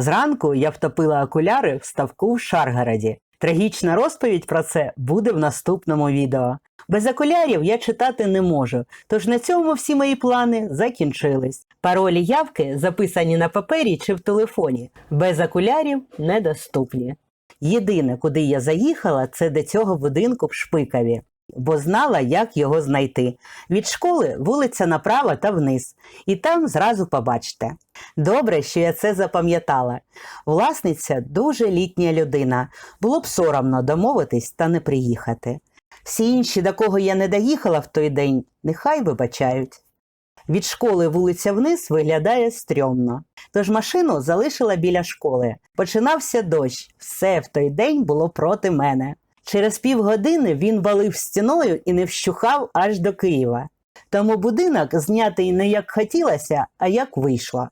Зранку я втопила окуляри в ставку в Шаргороді. Трагічна розповідь про це буде в наступному відео. Без окулярів я читати не можу, тож на цьому всі мої плани закінчились. Паролі явки записані на папері чи в телефоні. Без окулярів недоступні. Єдине, куди я заїхала, це до цього будинку в Шпикові, бо знала, як його знайти. Від школи вулиця направо та вниз, і там зразу побачите. Добре, що я це запам'ятала. Власниця дуже літня людина. Було б соромно домовитись та не приїхати. Всі інші, до кого я не доїхала в той день, нехай вибачають. Від школи вулиця вниз виглядає стрьомно. Тож машину залишила біля школи. Починався дощ. Все в той день було проти мене. Через півгодини він валив стіною і не вщухав аж до Києва. Тому будинок знятий не як хотілося, а як вийшло.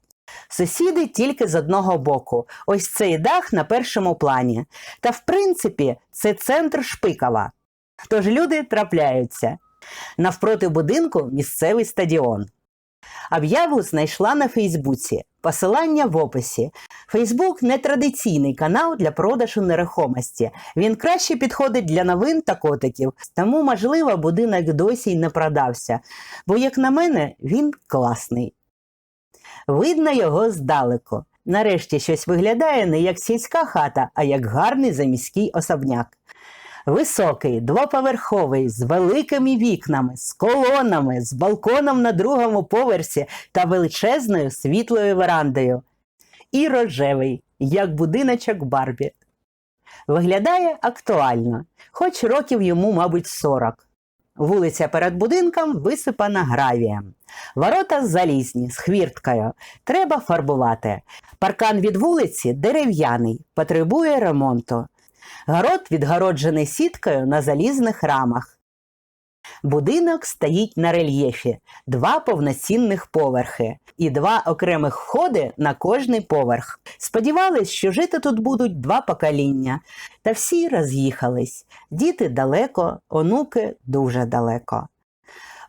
Сусіди тільки з одного боку. Ось цей дах на першому плані. Та в принципі це центр Шпикова. Тож люди трапляються. Навпроти будинку місцевий стадіон. Об'яву знайшла на Фейсбуці. Посилання в описі. Фейсбук нетрадиційний канал для продажу нерухомості. Він краще підходить для новин та котиків, тому, можливо, будинок досі й не продався, бо, як на мене, він класний. Видно його здалеку. Нарешті щось виглядає не як сільська хата, а як гарний заміський особняк. Високий, двоповерховий, з великими вікнами, з колонами, з балконом на другому поверсі та величезною світлою верандою. І рожевий, як будиночок Барбі. Виглядає актуально, хоч років йому, мабуть, 40. Вулиця перед будинком висипана гравієм. Ворота залізні, з хвірткою. Треба фарбувати. Паркан від вулиці дерев'яний, потребує ремонту. Город відгороджений сіткою на залізних рамах. Будинок стоїть на рельєфі, два повноцінних поверхи і два окремих входи на кожний поверх. Сподівались, що жити тут будуть два покоління, та всі роз'їхались. Діти далеко, онуки дуже далеко.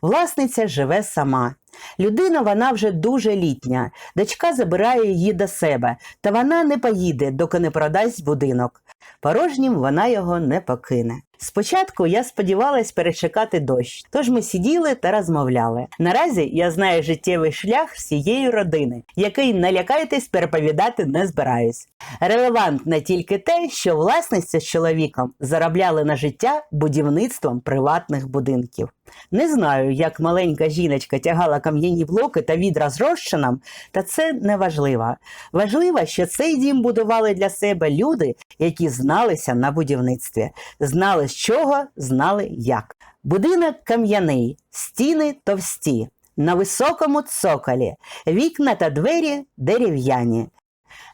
Власниця живе сама. Людина вона вже дуже літня. Дочка забирає її до себе, та вона не поїде, доки не продасть будинок. Порожнім вона його не покине. Спочатку я сподівалась перечекати дощ, тож ми сиділи та розмовляли. Наразі я знаю життєвий шлях всієї родини, який налякайтесь переповідати не збираюсь. Релевантно тільки те, що власниця з чоловіком заробляли на життя будівництвом приватних будинків. Не знаю, як маленька жіночка тягала кам'яні блоки та відра з розчином, та це не важливо. Важливо, що цей дім будували для себе люди, які зналися на будівництві, знали з чого, знали як. Будинок кам'яний, стіни товсті, на високому цоколі, вікна та двері дерев'яні.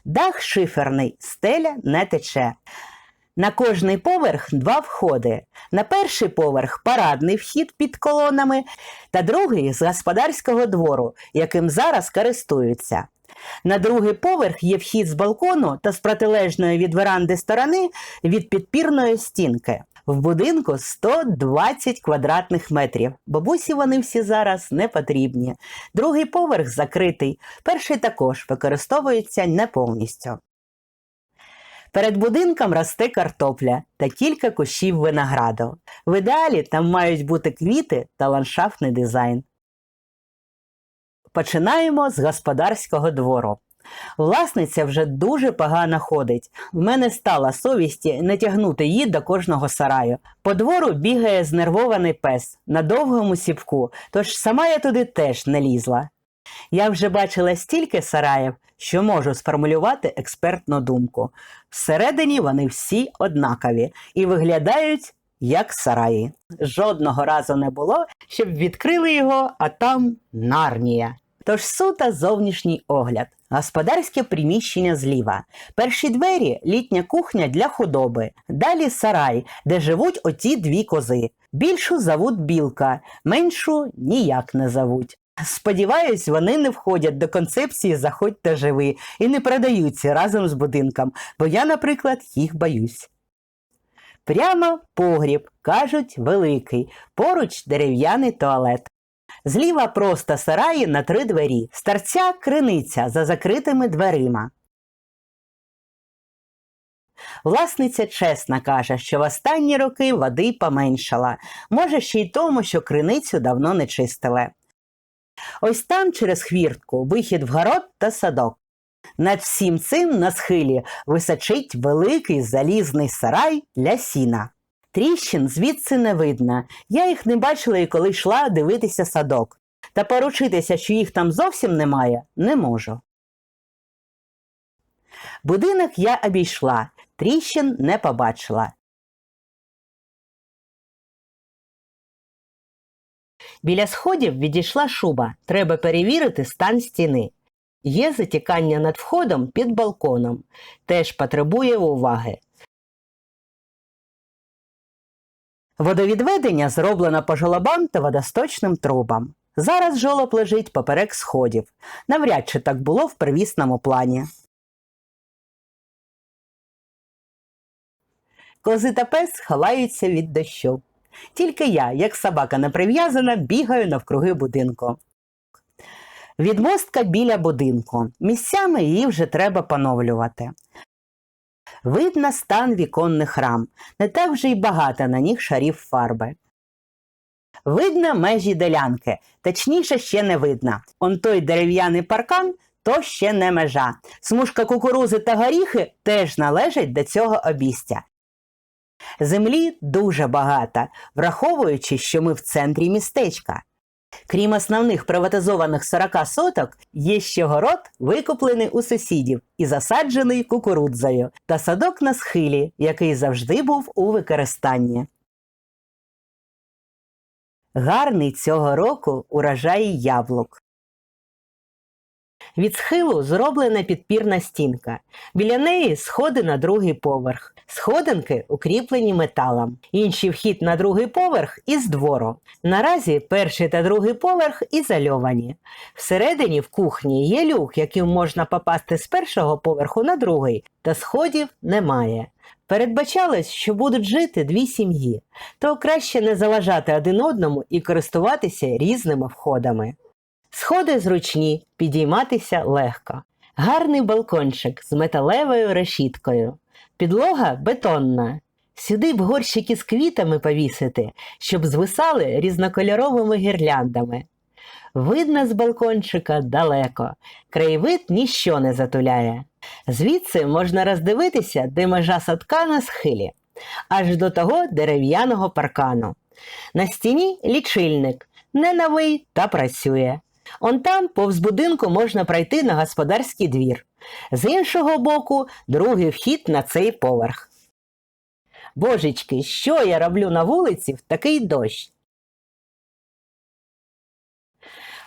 Дах шиферний, стеля не тече. На кожний поверх два входи. На перший поверх парадний вхід під колонами, та другий з господарського двору, яким зараз користуються. На другий поверх є вхід з балкону та з протилежної від веранди сторони від підпірної стінки. В будинку 120 квадратних метрів. Бабусі вони всі зараз не потрібні. Другий поверх закритий, перший також використовується не повністю. Перед будинком росте картопля та кілька кущів винограду. В ідеалі там мають бути квіти та ландшафтний дизайн. Починаємо з господарського двору. Власниця вже дуже погано ходить. В мене стала совісті не тягнути її до кожного сараю. По двору бігає знервований пес на довгому сіпку, тож сама я туди теж не лізла. Я вже бачила стільки сараїв, що можу сформулювати експертну думку. Всередині вони всі однакові і виглядають як сараї. Жодного разу не було, щоб відкрили його, а там нарнія. Тож сута зовнішній огляд. Господарське приміщення зліва. Перші двері літня кухня для худоби. Далі сарай, де живуть оті дві кози. Більшу зовуть білка, меншу ніяк не зовуть. Сподіваюсь, вони не входять до концепції Заходь та живи і не продаються разом з будинком, бо я, наприклад, їх боюсь. Прямо погріб, кажуть, великий, поруч дерев'яний туалет. Зліва просто сараї на три двері, з торця криниця за закритими дверима. Власниця чесно каже, що в останні роки води поменшала, може ще й тому, що криницю давно не чистили. Ось там через хвіртку вихід в город та садок. Над всім цим на схилі височить великий залізний сарай для сіна. Тріщин звідси не видно. Я їх не бачила і коли йшла дивитися садок. Та поручитися, що їх там зовсім немає, не можу. Будинок я обійшла, тріщин не побачила. Біля сходів відійшла шуба. Треба перевірити стан стіни. Є затікання над входом під балконом. Теж потребує уваги. Водовідведення зроблено по жолобам та водосточним трубам. Зараз жолоб лежить поперек сходів. Навряд чи так було в первісному плані. Кози та пес ховаються від дощу. Тільки я, як собака не прив'язана, бігаю навкруги будинку. Відмостка біля будинку. Місцями її вже треба поновлювати. Видно стан віконних рам. Не так вже й багато на них шарів фарби. Видно межі делянки, точніше ще не видно. Он той дерев'яний паркан то ще не межа. Смужка кукурузи та горіхи теж належать до цього обістя. Землі дуже багато, враховуючи, що ми в центрі містечка. Крім основних приватизованих 40 соток, є ще город, викуплений у сусідів і засаджений кукурудзою, та садок на схилі, який завжди був у використанні. Гарний цього року урожай яблук. Від схилу зроблена підпірна стінка. Біля неї сходи на другий поверх. Сходинки укріплені металом. Інший вхід на другий поверх із двору. Наразі перший та другий поверх ізольовані. Всередині в кухні є люк, яким можна попасти з першого поверху на другий, та сходів немає. Передбачалось, що будуть жити дві сім'ї, то краще не заважати один одному і користуватися різними входами. Сходи зручні, підійматися легко. Гарний балкончик з металевою решіткою. Підлога бетонна. Сюди б горщики з квітами повісити, щоб звисали різнокольоровими гірляндами. Видно з балкончика далеко, краєвид ніщо не затуляє. Звідси можна роздивитися, де межа садка на схилі, аж до того дерев'яного паркану. На стіні лічильник, не новий та працює. Он там, повз будинку, можна пройти на господарський двір. З іншого боку, другий вхід на цей поверх. Божечки, що я роблю на вулиці в такий дощ?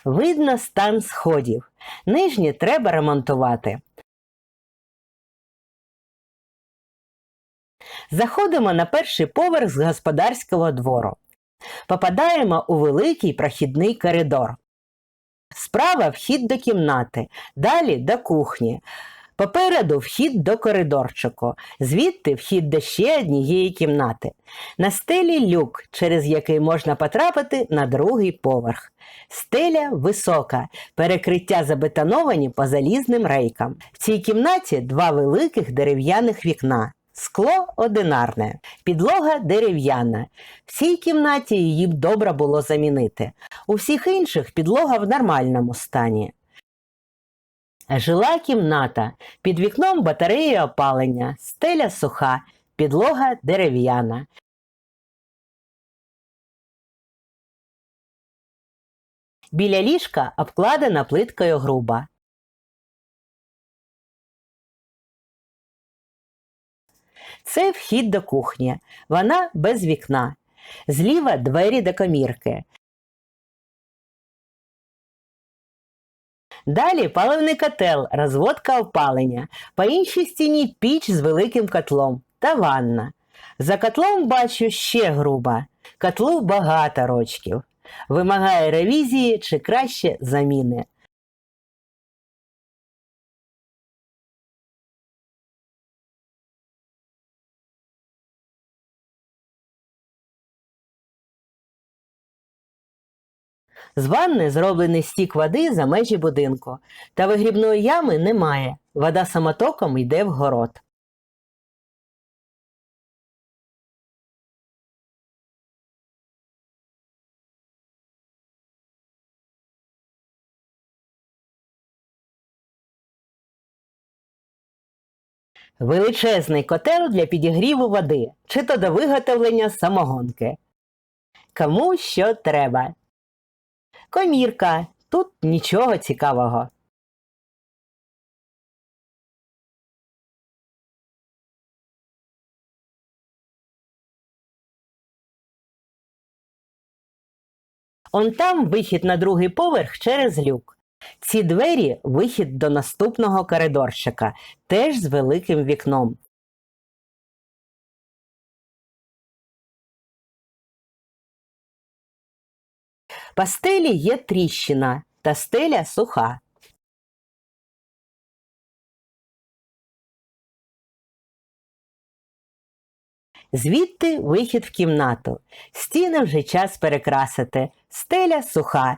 Видно стан сходів. Нижні треба ремонтувати. Заходимо на перший поверх з господарського двору. Попадаємо у великий прохідний коридор. Справа вхід до кімнати, далі до кухні. Попереду вхід до коридорчику, звідти вхід до ще однієї кімнати. На стелі люк, через який можна потрапити на другий поверх. Стеля висока, перекриття забетоновані по залізним рейкам. В цій кімнаті два великих дерев'яних вікна. Скло одинарне, підлога дерев'яна. В цій кімнаті її б добре було замінити. У всіх інших підлога в нормальному стані. Жила кімната. Під вікном батарея опалення, стеля суха, підлога дерев'яна. Біля ліжка обкладена плиткою груба. Це вхід до кухні. Вона без вікна. Зліва двері до комірки. Далі паливний котел, розводка опалення. По іншій стіні піч з великим котлом та ванна. За котлом бачу ще груба. Котлу багато рочків. Вимагає ревізії чи краще заміни. З ванни зроблений стік води за межі будинку, та вигрібної ями немає. Вода самотоком йде в город. Величезний котел для підігріву води, чи то до виготовлення самогонки. Кому що треба. Комірка. Тут нічого цікавого. Он там вихід на другий поверх через люк. Ці двері вихід до наступного коридорчика, теж з великим вікном. По стелі є тріщина, та стеля суха. Звідти вихід в кімнату. Стіни вже час перекрасити. Стеля суха.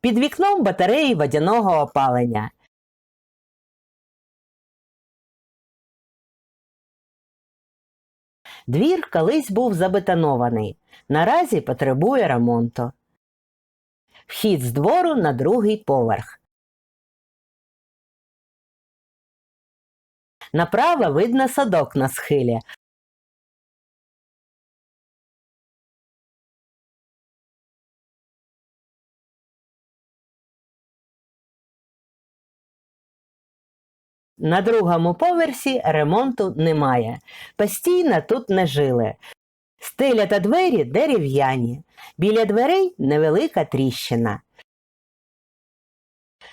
Під вікном батареї водяного опалення. Двір колись був забетонований, наразі потребує ремонту. Вхід з двору на другий поверх. Направо видно садок на схилі. На другому поверсі ремонту немає. Постійно тут не жили. Стеля та двері дерев'яні. Біля дверей невелика тріщина.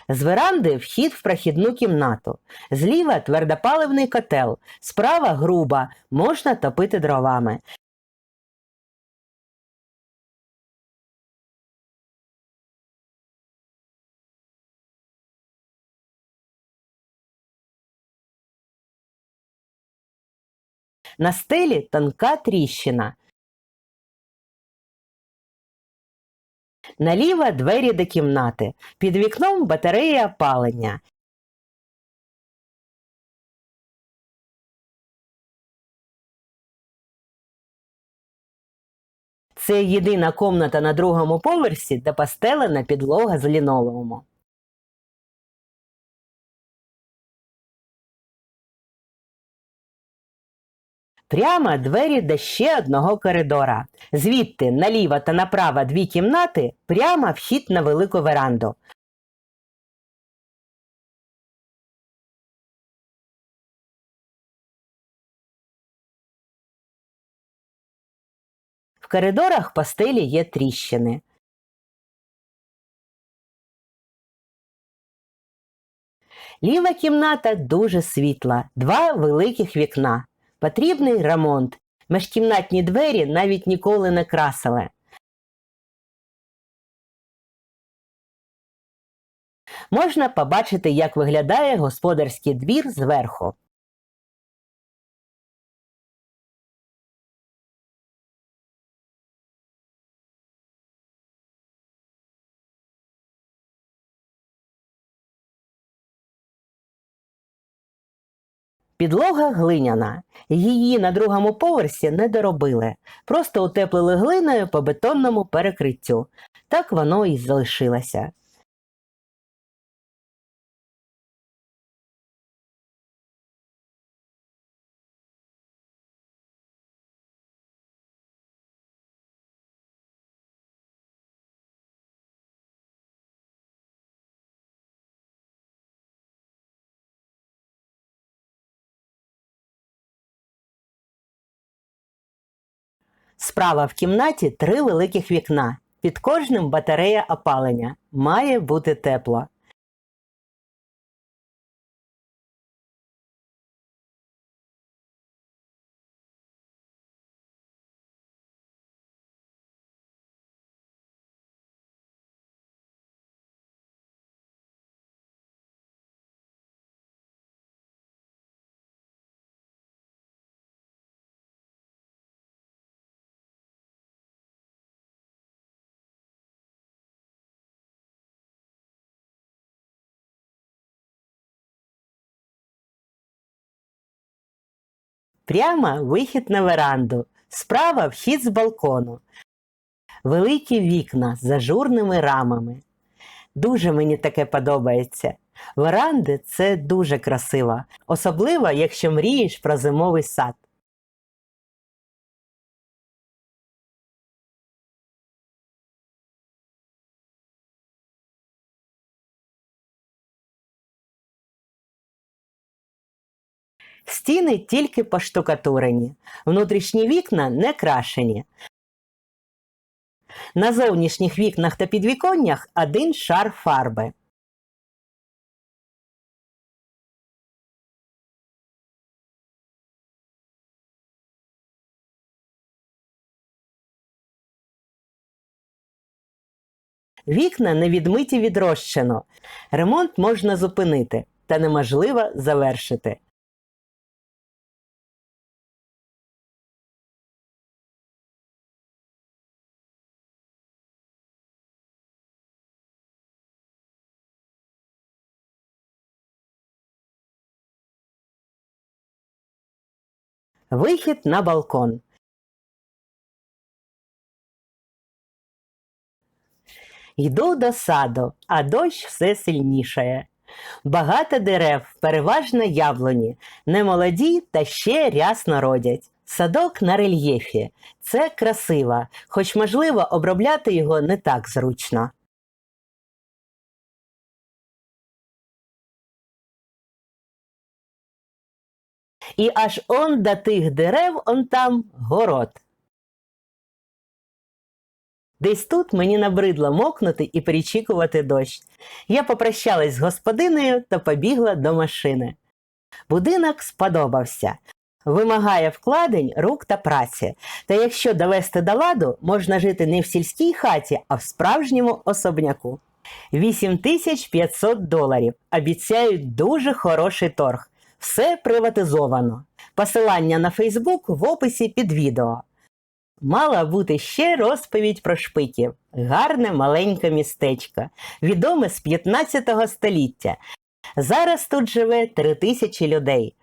З веранди вхід в прохідну кімнату. Зліва твердопаливний котел, справа груба, можна топити дровами. На стелі тонка тріщина. Наліво двері до кімнати. Під вікном батарея опалення. Це єдина комната на другому поверсі, де постелена підлога з лінолеуму. Прямо двері до ще одного коридора. Звідти наліво та направо дві кімнати, прямо вхід на велику веранду. В коридорах по стелі є тріщини. Ліва кімната дуже світла, два великих вікна. Потрібний ремонт. Межкімнатні двері навіть ніколи не красили. Можна побачити, як виглядає господарський двір зверху. Підлога глиняна. Її на другому поверсі не доробили, просто утеплили глиною по бетонному перекриттю. Так воно і залишилося. Справа в кімнаті три великих вікна. Під кожним батарея опалення. Має бути тепло. Прямо вихід на веранду. Справа вхід з балкону. Великі вікна з ажурними рамами. Дуже мені таке подобається. Веранди це дуже красиво, особливо якщо мрієш про зимовий сад. Стіни тільки поштукатурені, внутрішні вікна не крашені. На зовнішніх вікнах та підвіконнях один шар фарби. Вікна не відмиті від. Ремонт можна зупинити, та неможливо завершити. Вихід на балкон. Йду до саду, а дощ все сильнішає. Багато дерев, переважно яблуні, немолоді та ще рясно родять. Садок на рельєфі. Це красиво, хоч можливо обробляти його не так зручно. І аж он до тих дерев он там город. Десь тут мені набридло мокнути і перечікувати дощ. Я попрощалась з господинею та побігла до машини. Будинок сподобався. Вимагає вкладень, рук та праці. Та якщо довести до ладу, можна жити не в сільській хаті, а в справжньому особняку. 8500 доларів. Обіцяють дуже хороший торг. Все приватизовано. Посилання на Фейсбук в описі під відео. Мала бути ще розповідь про шпиків. Гарне маленьке містечко, відоме з 15 століття. Зараз тут живе три тисячі людей.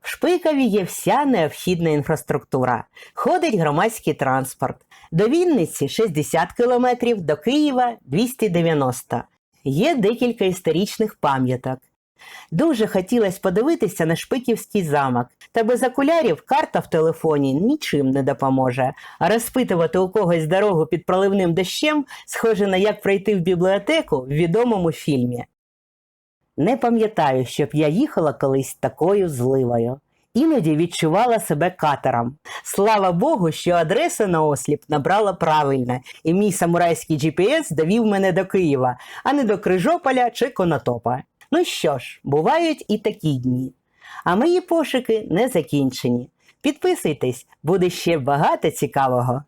В Шпикові є вся необхідна інфраструктура. Ходить громадський транспорт. До Вінниці 60 км, до Києва 290. Є декілька історичних пам'яток. Дуже хотілося подивитися на Шпиківський замок, та без окулярів карта в телефоні нічим не допоможе. А розпитувати у когось дорогу під проливним дощем схоже на як пройти в бібліотеку в відомому фільмі. Не пам'ятаю, щоб я їхала колись такою зливою. Іноді відчувала себе катером. Слава Богу, що адреса на осліп набрала правильно, і мій самурайський GPS довів мене до Києва, а не до Крижополя чи Конотопа. Ну що ж, бувають і такі дні. А мої пошуки не закінчені. Підписуйтесь, буде ще багато цікавого.